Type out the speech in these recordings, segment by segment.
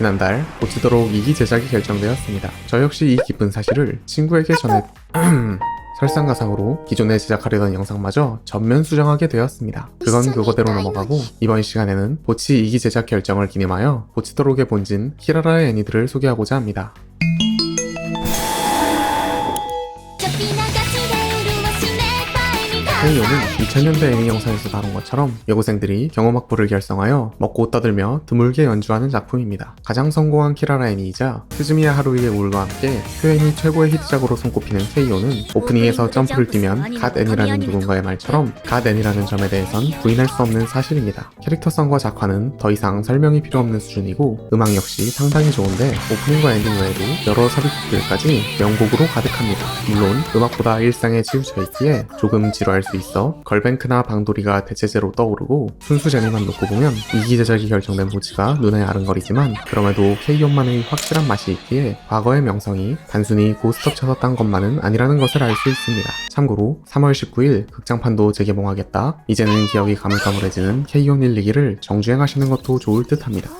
지난달 고치도록 2기 제작이 결정되었습니다. 저 역시 이 기쁜 사실을 친구에게 전해 설상가상으로 기존에 제작하려던 영상마저 전면 수정하게 되었습니다. 그건 그거대로 넘어가고 이번 시간에는 보치 2기 제작 결정을 기념하여 보치도록의 본진 키라라의 애니들을 소개하고자 합니다. 헤이오는 2000년대 애니 영상에서 다룬 것처럼 여고생들이 경험 학부를 결성하여 먹고 떠들며 드물게 연주하는 작품입니다. 가장 성공한 키라라 애니이자 스즈미야 하루이의 울과 함께 표현이 최고의 히트작으로 손꼽히는 헤이오는 오프닝에서 점프를 뛰면 갓 애니라는 누군가의 말처럼 갓 애니라는 점에 대해선 부인할 수 없는 사실입니다. 캐릭터성과 작화는 더 이상 설명이 필요 없는 수준이고 음악 역시 상당히 좋은데 오프닝과 엔딩 외에도 여러 삽입곡들까지 명곡으로 가득합니다. 물론 음악보다 일상에 치우쳐 있기에 조금 지루할 수 있어 걸뱅크나 방돌이가 대체제로 떠오르고 순수 재미만 놓고 보면 이기 제작이 결정된 보치가 눈에 아른거리지만 그럼에도 K-O만의 확실한 맛이 있기에 과거의 명성이 단순히 고스톱 쳐서 딴 것만은 아니라는 것을 알 수 있습니다. 참고로 3월 19일 극장판도 재개봉하겠다. 이제는 기억이 가물가물해지는 K-ON 1, 2기를 정주행하시는 것도 좋을 듯합니다.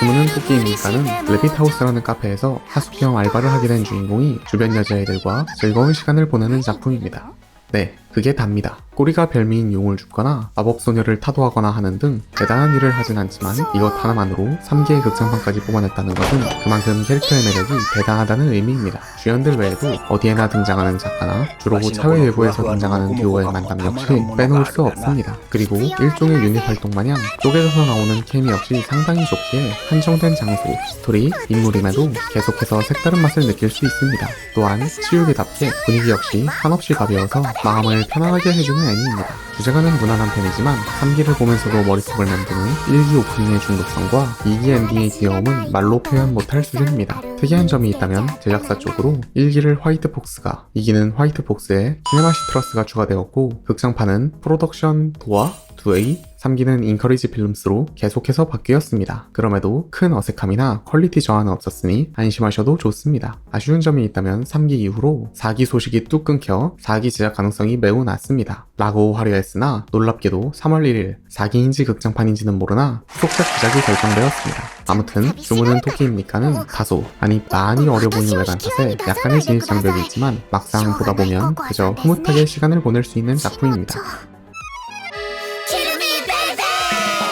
주문은 토끼이니까는 레빗하우스라는 카페에서 하숙형 알바를 하게 된 주인공이 주변 여자애들과 즐거운 시간을 보내는 작품입니다. 네, 그게 답니다. 꼬리가 별미인 용을 줍거나 마법소녀를 타도하거나 하는 등 대단한 일을 하진 않지만 이것 하나만으로 3개의 극장판까지 뽑아냈다는 것은 그만큼 캐릭터의 매력이 대단하다는 의미입니다. 주연들 외에도 어디에나 등장하는 작가나 주로 차회 일부에서 등장하는 듀오의 만남 역시 빼놓을 수 없습니다. 그리고 일종의 유닛 활동 마냥 쪼개져서 나오는 케미 역시 상당히 좋기에 한정된 장소, 스토리, 인물임에도 계속해서 색다른 맛을 느낄 수 있습니다. 또한 치우기답게 분위기 역시 한없이 가벼워서 마음을 편안하게 해주는 애니입니다. 주제가는 무난한 편이지만 3기를 보면서도 머릿속을 만드는 1기 오프닝의 중독성과 2기 엔딩의 귀여움은 말로 표현 못할 수준입니다. 특이한 점이 있다면 제작사 쪽으로 1기를 화이트 폭스가 2기는 화이트 폭스에 시네마시 트러스가 추가되었고 극장판은 프로덕션 도어 2A 3기는 인커리지 필름스로 계속해서 바뀌었습니다. 그럼에도 큰 어색함이나 퀄리티 저하는 없었으니 안심하셔도 좋습니다. 아쉬운 점이 있다면 3기 이후로 4기 소식이 뚝 끊겨 4기 제작 가능성이 매우 낮습니다. 라고 하려 했으나 놀랍게도 3월 1일 4기인지 극장판인지는 모르나 후속작 제작이 결정되었습니다. 아무튼 주문은 토끼입니까는 다소 아니 많이 어려 보이는 외관 탓에 약간의 진입 장벽이 있지만 막상 보다 보면 그저 흐뭇하게 시간을 보낼 수 있는 작품입니다.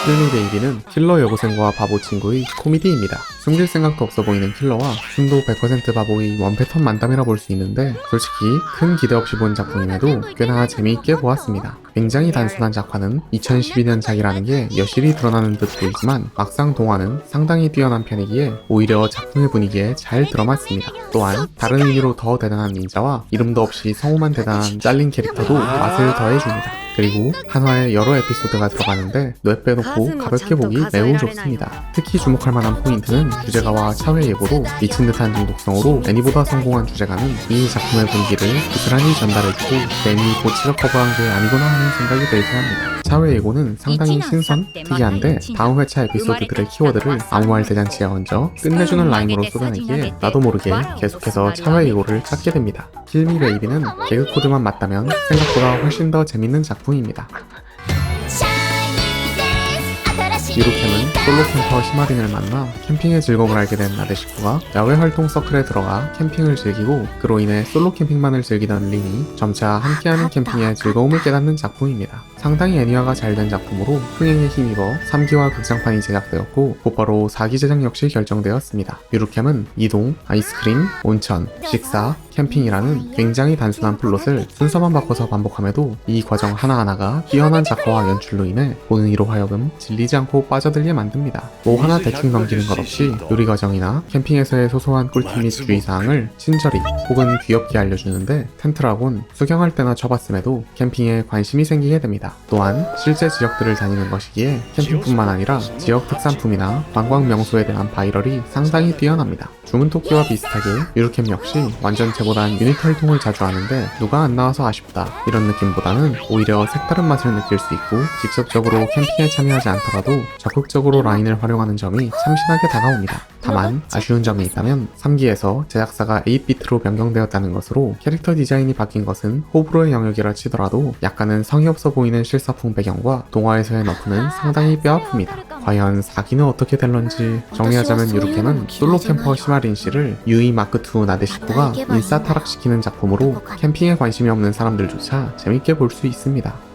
킬미 베이비는 킬러 여고생과 바보 친구의 코미디입니다. 숨길 생각도 없어 보이는 킬러와 숨도 100% 바보의 원패턴 만담이라 볼 수 있는데 솔직히 큰 기대 없이 본 작품임에도 꽤나 재미있게 보았습니다. 굉장히 단순한 작화는 2012년 작이라는 게 여실히 드러나는 듯 보이지만 막상 동화는 상당히 뛰어난 편이기에 오히려 작품의 분위기에 잘 들어맞습니다. 또한 다른 의미로 더 대단한 닌자와 이름도 없이 성우만 대단한 잘린 캐릭터도 맛을 더해줍니다. 그리고 한화에 여러 에피소드가 들어가는데 뇌 빼놓고 가볍게 보기 매우 좋습니다. 특히 주목할 만한 포인트는 주제가와 차회 예고로 미친 듯한 중독성으로 애니보다 성공한 주제가는 이 작품의 분위기를 고스란히 전달해주고 괜히 보치가 커버한 게 아니구나 하는 생각이 들게 합니다. 차회 예고는 상당히 신선, 특이한데 다음 회차 에피소드들의 키워드를 아무 말 대잔치에 얹어 끝내주는 라임으로 쏟아내기에 나도 모르게 계속해서 차회 예고를 찾게 됩니다. 킬미 베이비는 개그 코드만 맞다면 생각보다 훨씬 더 재밌는 작품 입니다. 이로캠은 솔로 캠퍼 시마린을 만나 캠핑의 즐거움을 알게 된 나데시코가 야외 활동 서클에 들어가 캠핑을 즐기고 그로 인해 솔로 캠핑만을 즐기던 린이 점차 함께하는 캠핑의 즐거움을 깨닫는 작품입니다. 상당히 애니화가 잘 된 작품으로 흥행에 힘입어 3기와 극장판이 제작되었고 곧바로 4기 제작 역시 결정되었습니다. 유로캠은 이동, 아이스크림, 온천, 식사, 캠핑이라는 굉장히 단순한 플롯을 순서만 바꿔서 반복함에도 이 과정 하나하나가 뛰어난 작화와 연출로 인해 보는 이로 하여금 질리지 않고 빠져들게 만듭니다. 뭐 하나 대충 넘기는 것 없이 요리 과정이나 캠핑에서의 소소한 꿀팁 및 주의사항을 친절히 혹은 귀엽게 알려주는데 텐트라곤 수경할 때나 쳐봤음에도 캠핑에 관심이 생기게 됩니다. 또한 실제 지역들을 다니는 것이기에 캠핑뿐만 아니라 지역 특산품이나 관광 명소에 대한 바이럴이 상당히 뛰어납니다. 주문 토끼와 비슷하게 유로캠 역시 완전 제보단 유닛 활동을 자주 하는데 누가 안 나와서 아쉽다. 이런 느낌보다는 오히려 색다른 맛을 느낄 수 있고 직접적으로 캠핑에 참여하지 않더라도 적극적으로 라인을 활용하는 점이 참신하게 다가옵니다. 다만 아쉬운 점이 있다면 3기에서 제작사가 8비트로 변경되었다는 것으로 캐릭터 디자인이 바뀐 것은 호불호의 영역이라 치더라도 약간은 성의 없어 보이는 실사풍 배경과 동화에서의 너프는 상당히 뼈아픕니다. 과연 4기는 어떻게 될런지 정리하자면 유르캠은 솔로 캠퍼 시마린 씨를 유이 마크2 나데시코가 인싸 타락시키는 작품으로 캠핑에 관심이 없는 사람들조차 재밌게 볼 수 있습니다.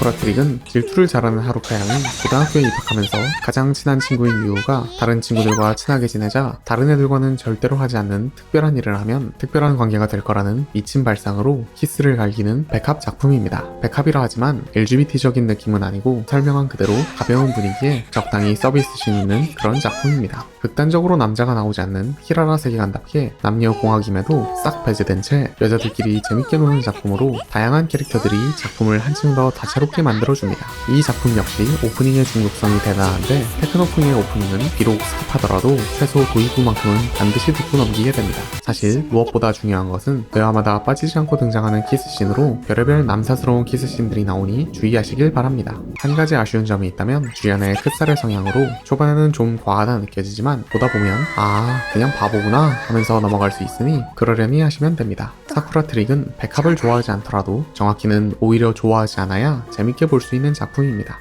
사쿠라 트릭은 질투를 잘하는 하루카 양이 고등학교에 입학하면서 가장 친한 친구인 유우가 다른 친구들과 친하게 지내자 다른 애들과는 절대로 하지 않는 특별한 일을 하면 특별한 관계가 될 거라는 미친 발상으로 키스를 갈기는 백합 작품입니다. 백합이라 하지만 LGBT적인 느낌은 아니고 설명한 그대로 가벼운 분위기에 적당히 서비스씬 있는 그런 작품입니다. 극단적으로 남자가 나오지 않는 히라라 세계관답게 남녀 공학임에도 싹 배제된 채 여자들끼리 재밌게 노는 작품으로 다양한 캐릭터들이 작품을 한층 더 다채 롭게 만들어줍니다. 이 작품 역시 오프닝의 중독성이 대단한데 테크노풍의 오프닝은 비록 스킵하더라도 최소 도입부만큼은 반드시 듣고 넘기게 됩니다. 사실 무엇보다 중요한 것은 대화마다 빠지지 않고 등장하는 키스씬으로 별의별 남사스러운 키스씬들이 나오니 주의하시길 바랍니다. 한 가지 아쉬운 점이 있다면 주연의 끝살의 성향으로 초반에는 좀 과하다 느껴지지만 보다 보면 아 그냥 바보구나 하면서 넘어갈 수 있으니 그러려니 하시면 됩니다. 사쿠라 트릭은 백합을 좋아하지 않더라도 정확히는 오히려 좋아하지 않아야 재밌게 볼 수 있는 작품입니다.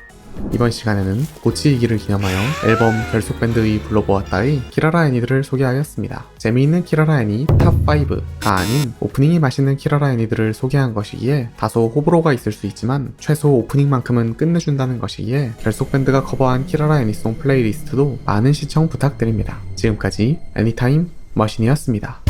이번 시간에는 고치이기를 기념하여 앨범 결속 밴드의 불러보았다의 키라라 애니들을 소개하였습니다. 재미있는 키라라 애니 탑5가 아닌 오프닝이 맛있는 키라라 애니들을 소개한 것이기에 다소 호불호가 있을 수 있지만 최소 오프닝만큼은 끝내준다는 것이기에 결속 밴드가 커버한 키라라 애니송 플레이리스트도 많은 시청 부탁드립니다. 지금까지 애니타임 머신이었습니다.